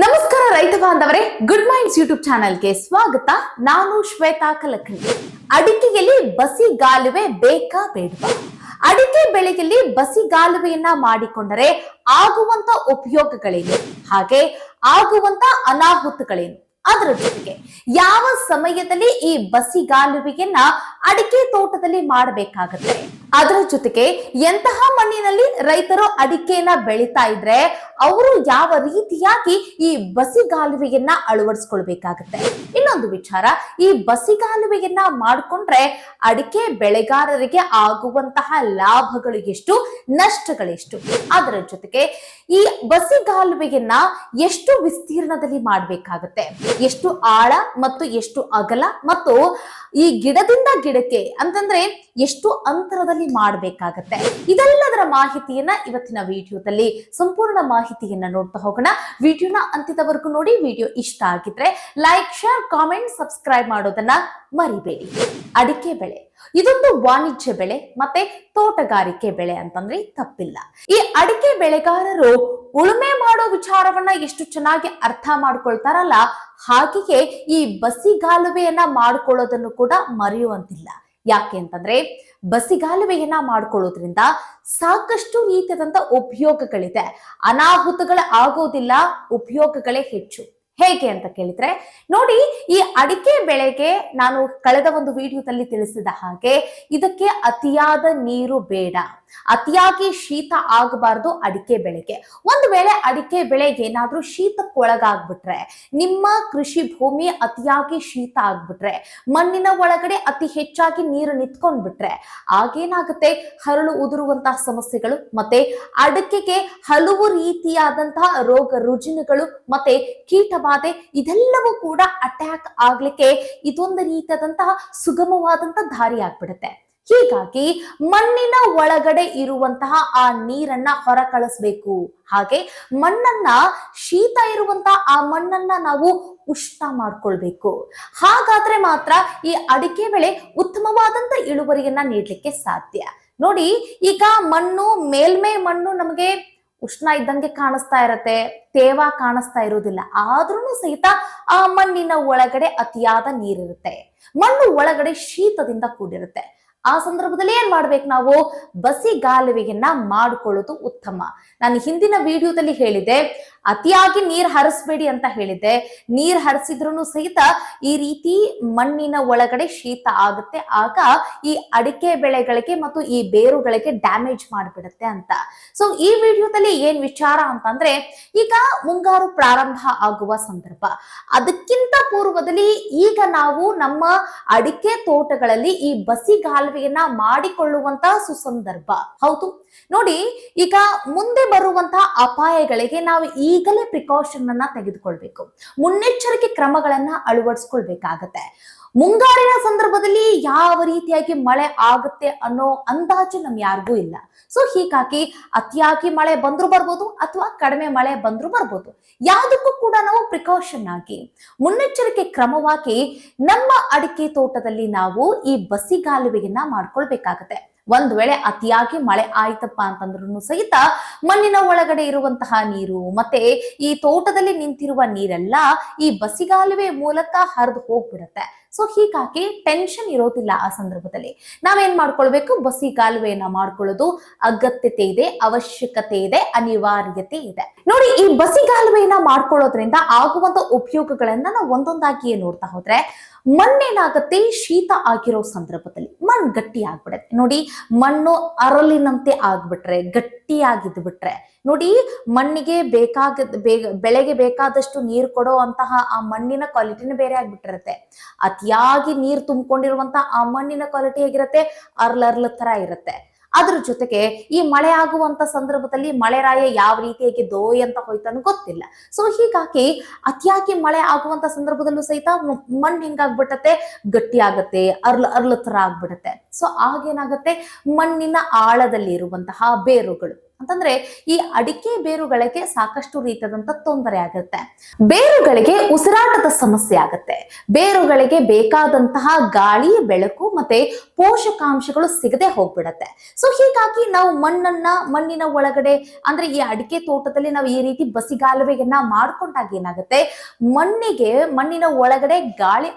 ನಮಸ್ಕಾರ ರೈತ ಬಾಂಧವರೇ ಗುಡ್ ಮೈಂಡ್ಸ್ ಯೂಟ್ಯೂಬ್ ಚಾನೆಲ್ಗೆ ಸ್ವಾಗತ. ನಾನು ಶ್ವೇತಾ ಕಲಕಣಿ ಅಡಿಕೆಯಲ್ಲಿ ಬಸಿಗಾಲುವೆ ಬೇಕಾ ಬೇಡವಾ? ಅಡಿಕೆ ಬೆಳೆಯಲ್ಲಿ ಬಸಿಗಾಲುವೆಯನ್ನ ಮಾಡಿಕೊಂಡರೆ ಆಗುವಂತ ಉಪಯೋಗಗಳೇನು? ಹಾಗೆ ಆಗುವಂತ ಅನಾಹುತಗಳೇನು? ಅದರ ಜೊತೆಗೆ ಯಾವ ಸಮಯದಲ್ಲಿ ಈ ಬಸಿಗಾಲುವೆಯನ್ನ ಅಡಿಕೆ ತೋಟದಲ್ಲಿ ಮಾಡಬೇಕಾಗತ್ತೆ? ಅದರ ಜೊತೆಗೆ ಎಂತಹ ಮಣ್ಣಿನಲ್ಲಿ ರೈತರು ಅಡಿಕೆಯನ್ನ ಬೆಳೀತಾ ಇದ್ರೆ ಅವರು ಯಾವ ರೀತಿಯಾಗಿ ಈ ಬಸಿಗಾಲುವೆಯನ್ನ ಅಳವಡಿಸ್ಕೊಳ್ಬೇಕಾಗತ್ತೆ? ಇನ್ನೊಂದು ವಿಚಾರ, ಈ ಬಸಿಗಾಲುವೆಯನ್ನ ಮಾಡಿಕೊಂಡ್ರೆ ಅಡಿಕೆ ಬೆಳೆಗಾರರಿಗೆ ಆಗುವಂತಹ ಲಾಭಗಳು ಎಷ್ಟು ನಷ್ಟಗಳೆಷ್ಟು ಅದರ ಜೊತೆಗೆ ಈ ಬಸಿಗಾಲುವೆಯನ್ನ ಎಷ್ಟು ವಿಸ್ತೀರ್ಣದಲ್ಲಿ ಮಾಡಬೇಕಾಗತ್ತೆ? ಎಷ್ಟು ಆಳ ಮತ್ತು ಎಷ್ಟು ಅಗಲ ಮತ್ತು ಈ ಗಿಡದಿಂದ ಗಿಡಕ್ಕೆ ಅಂತಂದ್ರೆ ಎಷ್ಟು ಅಂತರದಲ್ಲಿ ಮಾಡಬೇಕಾಗತ್ತೆ. ಇದೆಲ್ಲದರ ಮಾಹಿತಿಯನ್ನ ಇವತ್ತಿನ ವಿಡಿಯೋದಲ್ಲಿ ಸಂಪೂರ್ಣ ಮಾಹಿತಿಯನ್ನ ನೋಡ್ತಾ ಹೋಗೋಣ. ವಿಡಿಯೋನ ಅಂತ್ಯದವರೆಗೂ ನೋಡಿ, ವಿಡಿಯೋ ಇಷ್ಟ ಆಗಿದ್ರೆ ಲೈಕ್ ಶೇರ್ ಕಾಮೆಂಟ್ ಸಬ್ಸ್ಕ್ರೈಬ್ ಮಾಡೋದನ್ನ ಮರಿಬೇಡಿ. ಅಡಿಕೆ ಬೆಳೆ. ಇದೊಂದು ವಾಣಿಜ್ಯ ಬೆಳೆ ಮತ್ತೆ ತೋಟಗಾರಿಕೆ ಬೆಳೆ ಅಂತಂದ್ರೆ ತಪ್ಪಿಲ್ಲ. ಈ ಅಡಿಕೆ ಬೆಳೆಗಾರರು ಉಳುಮೆ ಮಾಡೋ ವಿಚಾರವನ್ನ ಎಷ್ಟು ಚೆನ್ನಾಗಿ ಅರ್ಥ ಮಾಡ್ಕೊಳ್ತಾರಲ್ಲ, ಹಾಗೆಯೇ ಈ ಬಸಿಗಾಲುವೆಯನ್ನ ಮಾಡ್ಕೊಳ್ಳೋದನ್ನು ಕೂಡ ಮರೆಯುವಂತಿಲ್ಲ. ಯಾಕೆ ಅಂತಂದ್ರೆ ಬಸಿಗಾಲುವೆಯನ್ನ ಮಾಡ್ಕೊಳ್ಳೋದ್ರಿಂದ ಸಾಕಷ್ಟು ರೀತಿಯಾದಂತ ಉಪಯೋಗಗಳಿದೆ. ಅನಾಹುತಗಳ ಆಗೋದಿಲ್ಲ, ಉಪಯೋಗಗಳೇ ಹೆಚ್ಚು. ಹೇಗೆ ಅಂತ ಕೇಳಿದ್ರೆ, ನೋಡಿ ಈ ಅಡಿಕೆ ಬೆಳೆಗೆ ನಾನು ಕಳೆದ ಒಂದು ವಿಡಿಯೋದಲ್ಲಿ ತಿಳಿಸಿದ ಹಾಗೆ ಇದಕ್ಕೆ ಅತಿಯಾದ ನೀರು ಬೇಡ. ಅತಿಯಾಗಿ ಶೀತ ಆಗಬಾರ್ದು ಅಡಿಕೆ ಬೆಳೆಗೆ. ಒಂದು ವೇಳೆ ಅಡಿಕೆ ಬೆಳೆಗೆ ಏನಾದ್ರೂ ಶೀತಕ್ಕೊಳಗಾಗ್ಬಿಟ್ರೆ ನಿಮ್ಮ ಕೃಷಿ ಭೂಮಿ ಅತಿಯಾಗಿ ಶೀತ ಆಗ್ಬಿಟ್ರೆ, ಮಣ್ಣಿನ ಒಳಗಡೆ ಅತಿ ಹೆಚ್ಚಾಗಿ ನೀರು ನಿಂತ್ಕೊಂಡ್ಬಿಟ್ರೆ, ಆಗೇನಾಗುತ್ತೆ? ಹರಳು ಉದುರುವಂತಹ ಸಮಸ್ಯೆಗಳು, ಮತ್ತೆ ಅಡಿಕೆಗೆ ಹಲವು ರೀತಿಯಾದಂತಹ ರೋಗ ರುಜಿನಗಳು, ಮತ್ತೆ ಕೀಟಬಾಧೆ ಇದೆಲ್ಲವೂ ಕೂಡ ಅಟ್ಯಾಕ್ ಆಗ್ಲಿಕ್ಕೆ ಇದೊಂದು ರೀತಿಯಾದಂತಹ ಸುಗಮವಾದಂತಹ ದಾರಿ ಆಗ್ಬಿಡುತ್ತೆ. ಹೀಗಾಗಿ ಮಣ್ಣಿನ ಒಳಗಡೆ ಇರುವಂತಹ ಆ ನೀರನ್ನ ಹೊರ ಕಳಿಸ್ಬೇಕು ಹಾಗೆ ಮಣ್ಣನ್ನ ಶೀತ ಇರುವಂತಹ ಆ ಮಣ್ಣನ್ನ ನಾವು ಉಷ್ಣ ಮಾಡ್ಕೊಳ್ಬೇಕು. ಹಾಗಾದ್ರೆ ಮಾತ್ರ ಈ ಅಡಿಕೆ ಬೆಳೆ ಉತ್ತಮವಾದಂತ ಇಳುವರಿಯನ್ನ ನೀಡ್ಲಿಕ್ಕೆ ಸಾಧ್ಯ. ನೋಡಿ, ಈಗ ಮಣ್ಣು, ಮೇಲ್ಮೈ ಮಣ್ಣು ನಮಗೆ ಉಷ್ಣ ಇದ್ದಂಗೆ ಕಾಣಿಸ್ತಾ ಇರತ್ತೆ, ತೇವ ಕಾಣಿಸ್ತಾ ಇರೋದಿಲ್ಲ. ಆದ್ರೂ ಸಹಿತ ಆ ಮಣ್ಣಿನ ಒಳಗಡೆ ಅತಿಯಾದ ನೀರಿರುತ್ತೆ. ಮಣ್ಣು ಒಳಗಡೆ ಶೀತದಿಂದ ಕೂಡಿರುತ್ತೆ. ಆ ಸಂದರ್ಭದಲ್ಲಿ ಏನ್ ಮಾಡ್ಬೇಕು ನಾವು? ಬಸಿಗಾಲುವೆಯನ್ನ ಮಾಡಿಕೊಳ್ಳೋದು ಉತ್ತಮ. ನಾನು ಹಿಂದಿನ ವಿಡಿಯೋದಲ್ಲಿ ಹೇಳಿದೆ ಅತಿಯಾಗಿ ನೀರ್ ಹರಿಸ್ಬೇಡಿ ಅಂತ ಹೇಳಿದ್ದೆ. ನೀರ್ ಹರಿಸಿದ್ರು ಸಹಿತ ಈ ರೀತಿ ಮಣ್ಣಿನ ಒಳಗಡೆ ಶೀತ ಆಗುತ್ತೆ. ಆಗ ಈ ಅಡಿಕೆ ಬೆಳೆಗಳಿಗೆ ಮತ್ತು ಈ ಬೇರುಗಳಿಗೆ ಡ್ಯಾಮೇಜ್ ಮಾಡಿಬಿಡುತ್ತೆ ಅಂತ. ಸೊ ಈ ವಿಡಿಯೋದಲ್ಲಿ ಏನ್ ವಿಚಾರ ಅಂತಂದ್ರೆ, ಈಗ ಮುಂಗಾರು ಪ್ರಾರಂಭ ಆಗುವ ಸಂದರ್ಭ. ಅದಕ್ಕಿಂತ ಪೂರ್ವದಲ್ಲಿ ಈಗ ನಾವು ನಮ್ಮ ಅಡಿಕೆ ತೋಟಗಳಲ್ಲಿ ಈ ಬಸಿಗಾಲುವೆಯನ್ನ ಮಾಡಿಕೊಳ್ಳುವಂತ ಸುಸಂದರ್ಭ. ಹೌದು. ನೋಡಿ, ಈಗ ಮುಂದೆ ಬರುವಂತಹ ಅಪಾಯಗಳಿಗೆ ನಾವು ಈಗಲೇ ಪ್ರಿಕಾಷನ್ ಅನ್ನ ತೆಗೆದುಕೊಳ್ಬೇಕು. ಮುನ್ನೆಚ್ಚರಿಕೆ ಕ್ರಮಗಳನ್ನ ಅಳವಡಿಸ್ಕೊಳ್ಬೇಕಾಗತ್ತೆ. ಮುಂಗಾರಿನ ಸಂದರ್ಭದಲ್ಲಿ ಯಾವ ರೀತಿಯಾಗಿ ಮಳೆ ಆಗುತ್ತೆ ಅನ್ನೋ ಅಂದಾಜು ನಮ್ ಯಾರಿಗೂ ಇಲ್ಲ. ಸೊ ಹೀಗಾಗಿ ಅತಿಯಾಗಿ ಮಳೆ ಬಂದ್ರೂ ಬರ್ಬೋದು ಅಥವಾ ಕಡಿಮೆ ಮಳೆ ಬಂದ್ರೂ ಬರ್ಬೋದು. ಯಾವುದಕ್ಕೂ ಕೂಡ ನಾವು ಪ್ರಿಕಾಷನ್ ಆಗಿ, ಮುನ್ನೆಚ್ಚರಿಕೆ ಕ್ರಮವಾಗಿ ನಮ್ಮ ಅಡಿಕೆ ತೋಟದಲ್ಲಿ ನಾವು ಈ ಬಸಿಗಾಲುವೆಯನ್ನ ಮಾಡ್ಕೊಳ್ಬೇಕಾಗತ್ತೆ. ಒಂದ್ ವೇಳೆ ಅತಿಯಾಗಿ ಮಳೆ ಆಯ್ತಪ್ಪ ಅಂತಂದ್ರೂ ಸಹಿತ ಮಣ್ಣಿನ ಒಳಗಡೆ ಇರುವಂತಹ ನೀರು, ಮತ್ತೆ ಈ ತೋಟದಲ್ಲಿ ನಿಂತಿರುವ ನೀರೆಲ್ಲ ಈ ಬಸಿಗಾಲುವೆ ಮೂಲಕ ಹರಿದು ಹೋಗ್ಬಿಡತ್ತೆ. ಸೊ ಹೀಗಾಗಿ ಟೆನ್ಷನ್ ಇರೋದಿಲ್ಲ ಆ ಸಂದರ್ಭದಲ್ಲಿ. ನಾವೇನ್ ಮಾಡ್ಕೊಳ್ಬೇಕು? ಬಸಿ ಕಾಲುವೆಯನ್ನ ಮಾಡ್ಕೊಳ್ಳೋದು ಅಗತ್ಯತೆ ಇದೆ, ಅವಶ್ಯಕತೆ ಇದೆ, ಅನಿವಾರ್ಯತೆ ಇದೆ. ನೋಡಿ, ಈ ಬಸಿಗಾಲುವೆಯನ್ನ ಮಾಡ್ಕೊಳ್ಳೋದ್ರಿಂದ ಆಗುವಂತ ಉಪಯೋಗಗಳನ್ನ ನಾವು ಒಂದೊಂದಾಗಿಯೇ ನೋಡ್ತಾ ಹೋದ್ರೆ ಮಣ್ಣೇನಾಗತ್ತೆ? ಶೀತ ಆಗಿರೋ ಸಂದರ್ಭದಲ್ಲಿ ಮಣ್ಣು ಗಟ್ಟಿ ಆಗ್ಬಿಡತ್ತೆ. ನೋಡಿ, ಮಣ್ಣು ಅರಳಿನಂತೆ ಆಗ್ಬಿಟ್ರೆ ಗಟ್ಟಿಯಾಗಿದ್ದು ಬಿಟ್ರೆ, ನೋಡಿ, ಮಣ್ಣಿಗೆ ಬೇಕಾಗ ಬೆಳೆಗೆ ಬೇಕಾದಷ್ಟು ನೀರು ಕೊಡೋ ಅಂತಹ ಆ ಮಣ್ಣಿನ ಕ್ವಾಲಿಟಿನ ಬೇರೆ ಆಗ್ಬಿಟ್ಟಿರುತ್ತೆ. ಅತಿಯಾಗಿ ನೀರು ತುಂಬಿಕೊಂಡಿರುವಂತಹ ಆ ಮಣ್ಣಿನ ಕ್ವಾಲಿಟಿ ಹೇಗಿರುತ್ತೆ? ಅರ್ಲರ್ಲ ತರ ಇರುತ್ತೆ. ಅದ್ರ ಜೊತೆಗೆ ಈ ಮಳೆ ಆಗುವಂತ ಸಂದರ್ಭದಲ್ಲಿ ಮಳೆರಾಯ ಯಾವ ರೀತಿಯಾಗಿ ದೋಯ್ ಅಂತ ಹೋಯ್ತಾನು ಗೊತ್ತಿಲ್ಲ. ಸೊ ಹೀಗಾಗಿ ಅತಿಯಾಗಿ ಮಳೆ ಆಗುವಂತ ಸಂದರ್ಭದಲ್ಲೂ ಸಹಿತ ಮಣ್ಣು ಹಿಂಗಾಗ್ಬಿಟ್ಟತೆ ಗಟ್ಟಿ ಆಗತ್ತೆ, ಅರ್ಲ ಅರ್ಲ ತರ ಆಗ್ಬಿಡತ್ತೆ. ಸೊ ಆಗೇನಾಗತ್ತೆ? ಮಣ್ಣಿನ ಆಳದಲ್ಲಿ ಇರುವಂತಹ ಬೇರುಗಳು. ಅಂತಂದ್ರೆ ಈ ಅಡಿಕೆ ಬೇರುಗಳಿಗೆ ಸಾಕಷ್ಟು ರೀತಿಯಾದಂತ ತೊಂದರೆ ಆಗುತ್ತೆ. ಬೇರುಗಳಿಗೆ ಉಸಿರಾಟದ ಸಮಸ್ಯೆ ಆಗುತ್ತೆ. ಬೇರುಗಳಿಗೆ ಬೇಕಾದಂತಹ ಗಾಳಿ ಬೆಳಕು ಮತ್ತೆ ಪೋಷಕಾಂಶಗಳು ಸಿಗದೆ ಹೋಗ್ಬಿಡತ್ತೆ. ಸೊ ಹೀಗಾಗಿ ನಾವು ಮಣ್ಣನ್ನ, ಮಣ್ಣಿನ ಒಳಗಡೆ ಅಂದ್ರೆ ಈ ಅಡಿಕೆ ತೋಟದಲ್ಲಿ ನಾವು ಈ ರೀತಿ ಬಸಿಗಾಲುವೆಯನ್ನ ಮಾಡ್ಕೊಂಡಾಗ ಏನಾಗುತ್ತೆ? ಮಣ್ಣಿಗೆ, ಮಣ್ಣಿನ ಒಳಗಡೆ ಗಾಳಿ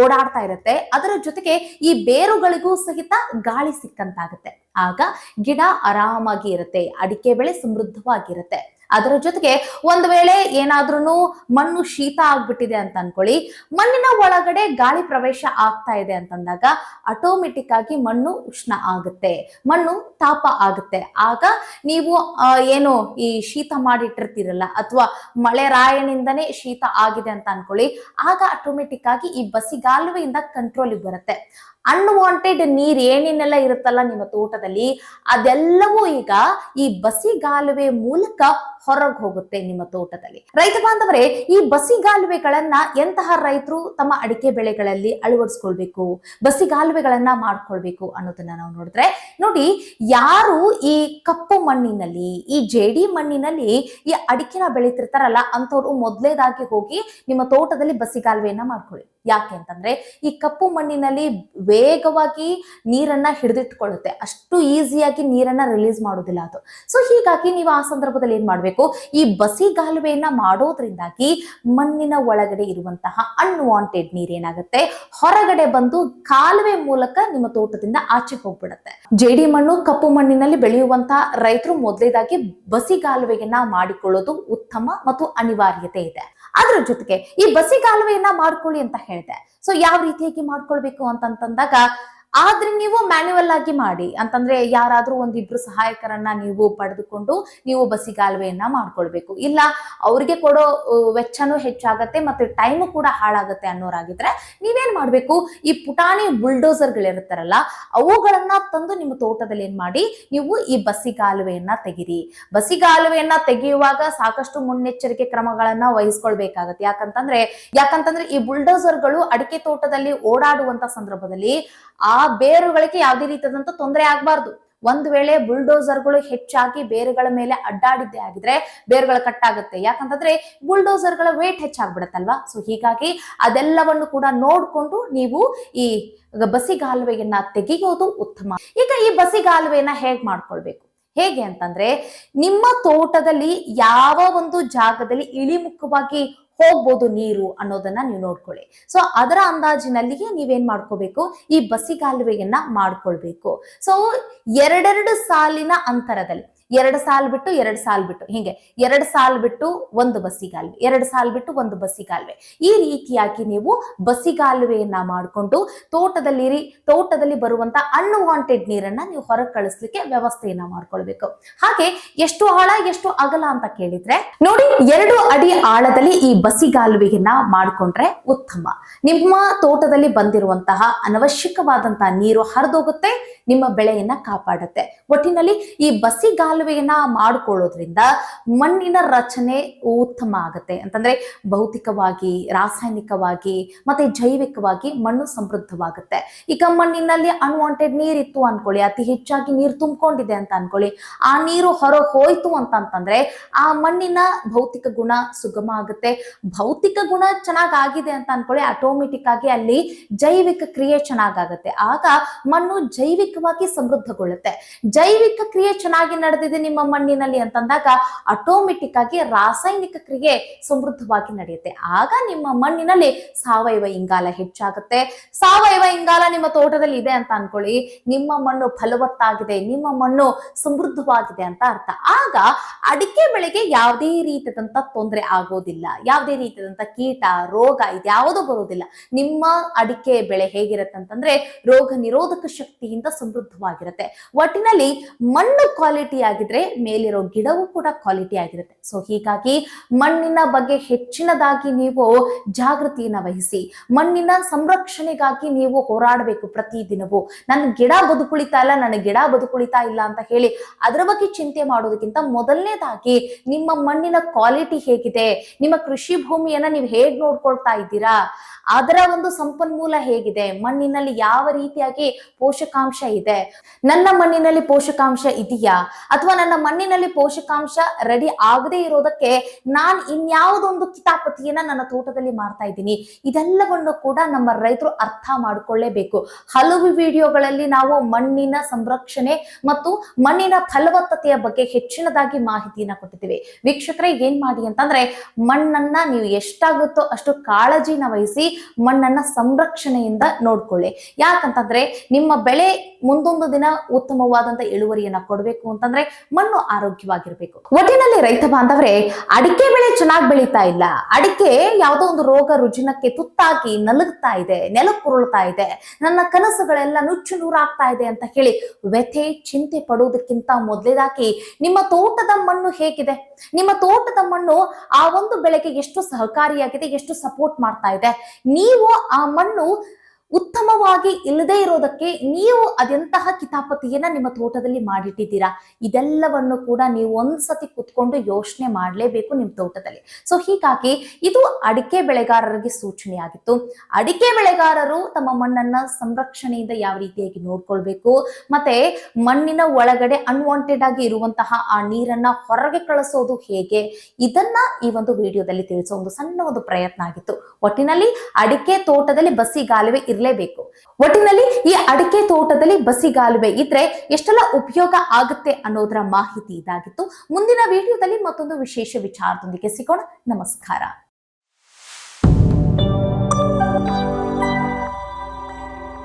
ಓಡಾಡ್ತಾ ಇರುತ್ತೆ. ಅದರ ಜೊತೆಗೆ ಈ ಬೇರುಗಳಿಗೂ ಸಹಿತ ಗಾಳಿ ಸಿಕ್ಕಂತಾಗುತ್ತೆ. ಆಗ ಗಿಡ ಆರಾಮಾಗಿ ಇರುತ್ತೆ, ಅಡಿಕೆ ಬೆಳೆ ಸಮೃದ್ಧವಾಗಿರುತ್ತೆ. ಅದರ ಜೊತೆಗೆ ಒಂದ್ ವೇಳೆ ಏನಾದ್ರೂ ಮಣ್ಣು ಶೀತ ಆಗ್ಬಿಟ್ಟಿದೆ ಅಂತ ಅನ್ಕೊಳ್ಳಿ, ಮಣ್ಣಿನ ಒಳಗಡೆ ಗಾಳಿ ಪ್ರವೇಶ ಆಗ್ತಾ ಇದೆ ಅಂತಂದಾಗ ಆಟೋಮೆಟಿಕ್ ಆಗಿ ಮಣ್ಣು ಉಷ್ಣ ಆಗುತ್ತೆ, ಮಣ್ಣು ತಾಪ ಆಗುತ್ತೆ. ಆಗ ನೀವು ಏನು ಈ ಶೀತ ಮಾಡಿಟ್ಟಿರ್ತೀರಲ್ಲ ಅಥವಾ ಮಳೆ ರಾಯನಿಂದನೇ ಶೀತ ಆಗಿದೆ ಅಂತ ಅನ್ಕೊಳ್ಳಿ, ಆಗ ಆಟೋಮೆಟಿಕ್ ಆಗಿ ಈ ಬಸಿಗಾಲುವೆಯಿಂದ ಕಂಟ್ರೋಲ್ ಬರುತ್ತೆ. ಅನ್ವಾಂಟೆಡ್ ನೀರ್ ಏನೇನೆಲ್ಲ ಇರುತ್ತಲ್ಲ ನಿಮ್ಮ ತೋಟದಲ್ಲಿ, ಅದೆಲ್ಲವೂ ಈಗ ಈ ಬಸಿಗಾಲುವೆ ಮೂಲಕ ಹೊರಗೆ ಹೋಗುತ್ತೆ ನಿಮ್ಮ ತೋಟದಲ್ಲಿ. ರೈತ ಬಾಂಧವರೇ, ಈ ಬಸಿಗಾಲುವೆಗಳನ್ನ ಎಂತಹ ರೈತರು ತಮ್ಮ ಅಡಿಕೆ ಬೆಳೆಗಳಲ್ಲಿ ಅಳವಡಿಸ್ಕೊಳ್ಬೇಕು, ಬಸಿಗಾಲುವೆಗಳನ್ನ ಮಾಡ್ಕೊಳ್ಬೇಕು ಅನ್ನೋದನ್ನ ನಾವು ನೋಡಿದ್ರೆ, ನೋಡಿ ಯಾರು ಈ ಕಪ್ಪು ಮಣ್ಣಿನಲ್ಲಿ, ಈ ಜೇಡಿ ಮಣ್ಣಿನಲ್ಲಿ ಈ ಅಡಿಕೆನ ಬೆಳೀತಿರ್ತಾರಲ್ಲ ಅಂತವ್ರು ಮೊದಲೇದಾಗಿ ಹೋಗಿ ನಿಮ್ಮ ತೋಟದಲ್ಲಿ ಬಸಿಗಾಲುವೆಯನ್ನ ಮಾಡ್ಕೊಳ್ಳಿ. ಯಾಕೆ ಅಂತಂದ್ರೆ, ಈ ಕಪ್ಪು ಮಣ್ಣಿನಲ್ಲಿ ವೇಗವಾಗಿ ನೀರನ್ನ ಹಿಡಿದಿಟ್ಕೊಳ್ಳುತ್ತೆ. ಅಷ್ಟು ಈಸಿಯಾಗಿ ನೀರನ್ನ ರಿಲೀಸ್ ಮಾಡೋದಿಲ್ಲ ಅದು. ಸೊ ಹೀಗಾಗಿ ನೀವು ಆ ಸಂದರ್ಭದಲ್ಲಿ ಏನ್ ಮಾಡ್ಬೇಕು? ಈ ಬಸಿಗಾಲುವೆಯನ್ನ ಮಾಡೋದ್ರಿಂದಾಗಿ ಮಣ್ಣಿನ ಒಳಗಡೆ ಇರುವಂತಹ ಅನ್ವಾಂಟೆಡ್ ನೀರೇನಾಗುತ್ತೆ ಹೊರಗಡೆ ಬಂದು ಕಾಲುವೆ ಮೂಲಕ ನಿಮ್ಮ ತೋಟದಿಂದ ಆಚೆ ಹೋಗ್ಬಿಡುತ್ತೆ. ಜೇಡಿ ಮಣ್ಣು ಕಪ್ಪು ಮಣ್ಣಿನಲ್ಲಿ ಬೆಳೆಯುವಂತಹ ರೈತರು ಮೊದಲೇದಾಗಿ ಬಸಿಗಾಲುವೆಯನ್ನ ಮಾಡಿಕೊಳ್ಳೋದು ಉತ್ತಮ ಮತ್ತು ಅನಿವಾರ್ಯತೆ ಇದೆ. ಅದ್ರ ಜೊತೆಗೆ ಈ ಬಸಿಗಾಲುವೆಯನ್ನ ಮಾಡ್ಕೊಳ್ಳಿ ಅಂತ ಹೇಳಿದೆ. ಸೊ ಯಾವ ರೀತಿಯಾಗಿ ಮಾಡ್ಕೊಳ್ಬೇಕು ಅಂತಂತಂದಾಗ ಆದ್ರೆ ನೀವು ಮ್ಯಾನ್ಯುವಲ್ ಆಗಿ ಮಾಡಿ. ಅಂತಂದ್ರೆ ಯಾರಾದ್ರೂ ಒಂದಿಬ್ರು ಸಹಾಯಕರನ್ನ ನೀವು ಪಡೆದುಕೊಂಡು ನೀವು ಬಸಿಗಾಲುವೆಯನ್ನ ಮಾಡ್ಕೊಳ್ಬೇಕು. ಇಲ್ಲ ಅವ್ರಿಗೆ ಕೊಡೋ ವೆಚ್ಚನೂ ಹೆಚ್ಚಾಗತ್ತೆ ಮತ್ತೆ ಟೈಮು ಕೂಡ ಹಾಳಾಗತ್ತೆ ಅನ್ನೋರಾಗಿದ್ರೆ ನೀವೇನ್ ಮಾಡ್ಬೇಕು? ಈ ಪುಟಾಣಿ ಬುಲ್ಡೋಸರ್ಗಳಿರ್ತಾರಲ್ಲ ಅವುಗಳನ್ನ ತಂದು ನಿಮ್ಮ ತೋಟದಲ್ಲಿ ಏನ್ ಮಾಡಿ, ನೀವು ಈ ಬಸಿಗಾಲುವೆಯನ್ನ ತೆಗಿರಿ. ಬಸಿಗಾಲುವೆಯನ್ನ ತೆಗೆಯುವಾಗ ಸಾಕಷ್ಟು ಮುನ್ನೆಚ್ಚರಿಕೆ ಕ್ರಮಗಳನ್ನ ವಹಿಸ್ಕೊಳ್ಬೇಕಾಗತ್ತೆ. ಯಾಕಂತಂದ್ರೆ ಯಾಕಂತಂದ್ರೆ ಈ ಬುಲ್ಡೋಸರ್ಗಳು ಅಡಿಕೆ ತೋಟದಲ್ಲಿ ಓಡಾಡುವಂತ ಸಂದರ್ಭದಲ್ಲಿ ಆ ಬೇರುಗಳಿಗೆ ಯಾವುದೇ ರೀತಿಯಾದಂತ ತೊಂದರೆ ಆಗ್ಬಾರ್ದು. ಒಂದ್ ವೇಳೆ ಬುಲ್ಡೋಸರ್ಗಳು ಹೆಚ್ಚಾಗಿ ಬೇರುಗಳ ಮೇಲೆ ಅಡ್ಡಾಡಿದ್ದೆ ಆಗಿದ್ರೆ ಬೇರುಗಳು ಕಟ್ಟಾಗುತ್ತೆ. ಯಾಕಂತಂದ್ರೆ ಬುಲ್ಡೋಸರ್ಗಳ ವೇಟ್ ಹೆಚ್ಚಾಗ್ಬಿಡತ್ತಲ್ವಾ? ಸೊ ಹೀಗಾಗಿ ಅದೆಲ್ಲವನ್ನು ಕೂಡ ನೋಡ್ಕೊಂಡು ನೀವು ಈ ಬಸಿಗಾಲುವೆಯನ್ನ ತೆಗೆಯೋದು ಉತ್ತಮ. ಈಗ ಈ ಬಸಿಗಾಲುವೆಯನ್ನ ಹೇಗ್ ಮಾಡ್ಕೊಳ್ಬೇಕು? ಹೇಗೆ ಅಂತಂದ್ರೆ ನಿಮ್ಮ ತೋಟದಲ್ಲಿ ಯಾವ ಒಂದು ಜಾಗದಲ್ಲಿ ಇಳಿಮುಖವಾಗಿ ಹೋಗ್ಬೋದು ನೀರು ಅನ್ನೋದನ್ನ ನೀವು ನೋಡ್ಕೊಳ್ಳಿ. ಸೊ ಅದರ ಅಂದಾಜಿನಲ್ಲಿಯೇ ನೀವೇನ್ ಮಾಡ್ಕೋಬೇಕು? ಈ ಬಸಿಗಾಲುವೆಯನ್ನ ಮಾಡ್ಕೊಳ್ಬೇಕು. ಸೊ ಎರಡೆರಡು ಸಾಲಿನ ಅಂತರದಲ್ಲಿ ಎರಡು ಸಾಲ್ ಬಿಟ್ಟು ಎರಡು ಸಾಲ್ ಬಿಟ್ಟು, ಹಿಂಗೆ ಎರಡು ಸಾಲ್ ಬಿಟ್ಟು ಒಂದು ಬಸ್ಸಿಗಾಲ್ವೆ ಎರಡು ಸಾಲ್ ಬಿಟ್ಟು ಒಂದು ಬಸ್ಸಿಗಾಲ್ವೆ ಈ ರೀತಿಯಾಗಿ ನೀವು ಬಸಿಗಾಲುವೆಯನ್ನ ಮಾಡಿಕೊಂಡು ತೋಟದಲ್ಲಿ ತೋಟದಲ್ಲಿ ಬರುವಂತ ಅನ್ವಾಂಟೆಡ್ ನೀರನ್ನ ನೀವು ಹೊರಗೆ ಕಳಿಸ್ಲಿಕ್ಕೆ ವ್ಯವಸ್ಥೆಯನ್ನ ಮಾಡ್ಕೊಳ್ಬೇಕು. ಹಾಗೆ ಎಷ್ಟು ಆಳ, ಎಷ್ಟು ಅಗಲ ಅಂತ ಕೇಳಿದ್ರೆ, ನೋಡಿ ಎರಡು ಅಡಿ ಆಳದಲ್ಲಿ ಈ ಬಸಿಗಾಲುವೆಯನ್ನ ಮಾಡ್ಕೊಂಡ್ರೆ ಉತ್ತಮ. ನಿಮ್ಮ ತೋಟದಲ್ಲಿ ಬಂದಿರುವಂತಹ ಅನವಶ್ಯಕವಾದಂತಹ ನೀರು ಹರಿದೋಗುತ್ತೆ, ನಿಮ್ಮ ಬೆಳೆಯನ್ನ ಕಾಪಾಡುತ್ತೆ. ಒಟ್ಟಿನಲ್ಲಿ ಈ ಬಸಿಗಾಲುವೆಯನ್ನ ಮಾಡ್ಕೊಳ್ಳೋದ್ರಿಂದ ಮಣ್ಣಿನ ರಚನೆ ಉತ್ತಮ ಆಗುತ್ತೆ. ಅಂತಂದ್ರೆ ಭೌತಿಕವಾಗಿ, ರಾಸಾಯನಿಕವಾಗಿ, ಮತ್ತೆ ಜೈವಿಕವಾಗಿ ಮಣ್ಣು ಸಮೃದ್ಧವಾಗುತ್ತೆ. ಈಗ ಮಣ್ಣಿನಲ್ಲಿ ಅನ್ವಾಂಟೆಡ್ ನೀರಿತ್ತು ಅನ್ಕೊಳ್ಳಿ, ಅತಿ ಹೆಚ್ಚಾಗಿ ನೀರು ತುಂಬಿಕೊಂಡಿದೆ ಅಂತ ಅನ್ಕೊಳ್ಳಿ. ಆ ನೀರು ಹೊರ ಹೋಯ್ತು ಅಂತ ಅಂತಂದ್ರೆ ಆ ಮಣ್ಣಿನ ಭೌತಿಕ ಗುಣ ಸುಗಮ ಆಗುತ್ತೆ. ಭೌತಿಕ ಗುಣ ಚೆನ್ನಾಗಾಗಿದೆ ಅಂತ ಅನ್ಕೊಳ್ಳಿ ಆಟೋಮೆಟಿಕ್ ಆಗಿ ಅಲ್ಲಿ ಜೈವಿಕ ಕ್ರಿಯೆ ಚೆನ್ನಾಗಾಗುತ್ತೆ. ಆಗ ಮಣ್ಣು ಜೈವಿಕವಾಗಿ ಸಮೃದ್ಧಗೊಳ್ಳುತ್ತೆ. ಜೈವಿಕ ಕ್ರಿಯೆ ಚೆನ್ನಾಗಿ ನಿಮ್ಮ ಮಣ್ಣಿನಲ್ಲಿ ಅಂತಂದಾಗ ಆಟೋಮೆಟಿಕ್ ಆಗಿ ರಾಸಾಯನಿಕ ಕ್ರಿಯೆ ಸಮೃದ್ಧವಾಗಿ ನಡೆಯುತ್ತೆ. ಆಗ ನಿಮ್ಮ ಮಣ್ಣಿನಲ್ಲಿ ಸಾವಯವ ಇಂಗಾಲ ಹೆಚ್ಚಾಗುತ್ತೆ. ಸಾವಯವ ಇಂಗಾಲ ನಿಮ್ಮ ತೋಟದಲ್ಲಿ ಇದೆ ಅಂತ ಅನ್ಕೊಳ್ಳಿ. ನಿಮ್ಮ ಮಣ್ಣು ಫಲವತ್ತಾಗಿದೆ, ನಿಮ್ಮ ಮಣ್ಣು ಸಮೃದ್ಧವಾಗಿದೆ ಅಂತ ಅರ್ಥ. ಆಗ ಅಡಿಕೆ ಬೆಳೆಗೆ ಯಾವುದೇ ರೀತಿಯಾದಂತ ತೊಂದರೆ ಆಗೋದಿಲ್ಲ. ಯಾವುದೇ ರೀತಿಯಾದಂತ ಕೀಟ, ರೋಗ ಇದ್ಯಾವುದೂ ಬರೋದಿಲ್ಲ. ನಿಮ್ಮ ಅಡಿಕೆ ಬೆಳೆ ಹೇಗಿರುತ್ತೆ ಅಂತಂದ್ರೆ ರೋಗ ನಿರೋಧಕ ಶಕ್ತಿಯಿಂದ ಸಮೃದ್ಧವಾಗಿರುತ್ತೆ. ಒಟ್ಟಿನಲ್ಲಿ ಮಣ್ಣು ಕ್ವಾಲಿಟಿ ಆಗಿದ್ರೆ ಮೇಲಿರೋ ಗಿಡವೂ ಕೂಡ ಕ್ವಾಲಿಟಿ ಆಗಿರುತ್ತೆ. ಸೊ ಹೀಗಾಗಿ ಮಣ್ಣಿನ ಬಗ್ಗೆ ಹೆಚ್ಚಿನದಾಗಿ ನೀವು ಜಾಗೃತಿಯನ್ನ ವಹಿಸಿ, ಮಣ್ಣಿನ ಸಂರಕ್ಷಣೆಗಾಗಿ ನೀವು ಹೋರಾಡಬೇಕು ಪ್ರತಿದಿನವೂ ನನ್ನ ಗಿಡ ಬದುಕುಳಿತಾ ಇಲ್ಲ ನನ್ನ ಗಿಡ ಬದುಕುಳಿತಾ ಇಲ್ಲ ಅಂತ ಹೇಳಿ ಅದರ ಬಗ್ಗೆ ಚಿಂತೆ ಮಾಡೋದಕ್ಕಿಂತ ಮೊದಲನೇದಾಗಿ ನಿಮ್ಮ ಮಣ್ಣಿನ ಕ್ವಾಲಿಟಿ ಹೇಗಿದೆ? ನಿಮ್ಮ ಕೃಷಿ ಭೂಮಿಯನ್ನ ನೀವು ಹೇಗ್ ನೋಡ್ಕೊಳ್ತಾ ಇದ್ದೀರಾ? ಅದರ ಒಂದು ಸಂಪನ್ಮೂಲ ಹೇಗಿದೆ? ಮಣ್ಣಿನಲ್ಲಿ ಯಾವ ರೀತಿಯಾಗಿ ಪೋಷಕಾಂಶ ಇದೆ? ನನ್ನ ಮಣ್ಣಿನಲ್ಲಿ ಪೋಷಕಾಂಶ ಇದೆಯಾ? ಅಥವಾ ನನ್ನ ಮಣ್ಣಿನಲ್ಲಿ ಪೋಷಕಾಂಶ ರೆಡಿ ಆಗದೆ ಇರೋದಕ್ಕೆ ನಾನ್ ಇನ್ಯಾವುದೊಂದು ಕಿತಾಪತಿಯನ್ನ ನನ್ನ ತೋಟದಲ್ಲಿ ಮಾಡ್ತಾ ಇದ್ದೀನಿ. ಇದೆಲ್ಲವನ್ನು ಕೂಡ ನಮ್ಮ ರೈತರು ಅರ್ಥ ಮಾಡಿಕೊಳ್ಳೇಬೇಕು. ಹಲವು ವಿಡಿಯೋಗಳಲ್ಲಿ ನಾವು ಮಣ್ಣಿನ ಸಂರಕ್ಷಣೆ ಮತ್ತು ಮಣ್ಣಿನ ಫಲವತ್ತತೆಯ ಬಗ್ಗೆ ಹೆಚ್ಚಿನದಾಗಿ ಮಾಹಿತಿಯನ್ನ ಕೊಟ್ಟಿದ್ದೀವಿ. ವೀಕ್ಷಕರೇ, ಏನ್ ಮಾಡಿ ಅಂತಂದ್ರೆ ಮಣ್ಣನ್ನ ನೀವು ಎಷ್ಟಾಗುತ್ತೋ ಅಷ್ಟು ಕಾಳಜಿನ ವಹಿಸಿ ಮಣ್ಣನ್ನ ಸಂರಕ್ಷಣೆಯಿಂದ ನೋಡ್ಕೊಳ್ಳಿ. ಯಾಕಂತಂದ್ರೆ ನಿಮ್ಮ ಬೆಳೆ ಮುಂದೊಂದು ದಿನ ಉತ್ತಮವಾದಂತ ಇಳುವರಿಯನ್ನ ಕೊಡಬೇಕು ಅಂತಂದ್ರೆ ಮಣ್ಣು ಆರೋಗ್ಯವಾಗಿರ್ಬೇಕು. ಒಟ್ಟಿನಲ್ಲಿ ರೈತ ಬಾಂಧವರೇ, ಅಡಿಕೆ ಬೆಳೆ ಚೆನ್ನಾಗಿ ಬೆಳೀತಾ ಇಲ್ಲ. ಅಡಿಕೆ ಯಾವುದೋ ಒಂದು ರೋಗ ರುಜಿನಕ್ಕೆ ತುತ್ತಾಗಿ ನಲುಗ್ತಾ ಇದೆ ನೆಲಕ್ಕುರುಳ್ತಾ ಇದೆ. ನನ್ನ ಕನಸುಗಳೆಲ್ಲ ನುಚ್ಚು ನೂರಾಗ್ತಾ ಇದೆ ಅಂತ ಹೇಳಿ ವ್ಯಥೆ, ಚಿಂತೆ ಪಡುವುದಕ್ಕಿಂತ ಮೊದಲೇದಾಗಿ ನಿಮ್ಮ ತೋಟದ ಮಣ್ಣು ಹೇಗಿದೆ? ನಿಮ್ಮ ತೋಟದ ಮಣ್ಣು ಆ ಒಂದು ಬೆಳೆಗೆ ಎಷ್ಟು ಸಹಕಾರಿಯಾಗಿದೆ, ಎಷ್ಟು ಸಪೋರ್ಟ್ ಮಾಡ್ತಾ ಇದೆ? ನೀವು ಆ ಮಣ್ಣು ಉತ್ತಮವಾಗಿ ಇಲ್ಲದೆ ಇರೋದಕ್ಕೆ ನೀವು ಅದೆಂತಹ ಕಿತಾಪತಿಯನ್ನ ನಿಮ್ಮ ತೋಟದಲ್ಲಿ ಮಾಡಿಟ್ಟಿದ್ದೀರಾ? ಇದೆಲ್ಲವನ್ನು ಕೂಡ ನೀವು ಒಂದ್ಸತಿ ಕುತ್ಕೊಂಡು ಯೋಚನೆ ಮಾಡಲೇಬೇಕು ನಿಮ್ಮ ತೋಟದಲ್ಲಿ. ಸೊ ಹೀಗಾಗಿ ಇದು ಅಡಿಕೆ ಬೆಳೆಗಾರರಿಗೆ ಸೂಚನೆಯಾಗಿತ್ತು. ಅಡಿಕೆ ಬೆಳೆಗಾರರು ತಮ್ಮ ಮಣ್ಣನ್ನ ಸಂರಕ್ಷಣೆಯಿಂದ ಯಾವ ರೀತಿಯಾಗಿ ನೋಡ್ಕೊಳ್ಬೇಕು? ಮತ್ತೆ ಮಣ್ಣಿನ ಒಳಗಡೆ ಅನ್ವಾಂಟೆಡ್ ಆಗಿ ಇರುವಂತಹ ಆ ನೀರನ್ನ ಹೊರಗೆ ಕಳಿಸೋದು ಹೇಗೆ? ಇದನ್ನ ಈ ಒಂದು ವಿಡಿಯೋದಲ್ಲಿ ತಿಳಿಸೋ ಒಂದು ಸಣ್ಣ ಒಂದು ಪ್ರಯತ್ನ ಆಗಿತ್ತು. ಒಟ್ಟಿನಲ್ಲಿ ಅಡಿಕೆ ತೋಟದಲ್ಲಿ ಬಸಿಗಾಲುವೆ ಇರಲೇಬೇಕು. ಒಟ್ಟಿನಲ್ಲಿ ಈ ಅಡಿಕೆ ತೋಟದಲ್ಲಿ ಬಸಿಗಾಲುವೆ ಇದ್ರೆ ಎಷ್ಟೆಲ್ಲ ಉಪಯೋಗ ಆಗುತ್ತೆ ಅನ್ನೋದರ ಮಾಹಿತಿ ಇದಾಗಿತ್ತು. ಮುಂದಿನ ವಿಡಿಯೋದಲ್ಲಿ ಮತ್ತೊಂದು ವಿಶೇಷ ವಿಚಾರದೊಂದಿಗೆ ಸಿಗೋಣ. ನಮಸ್ಕಾರ.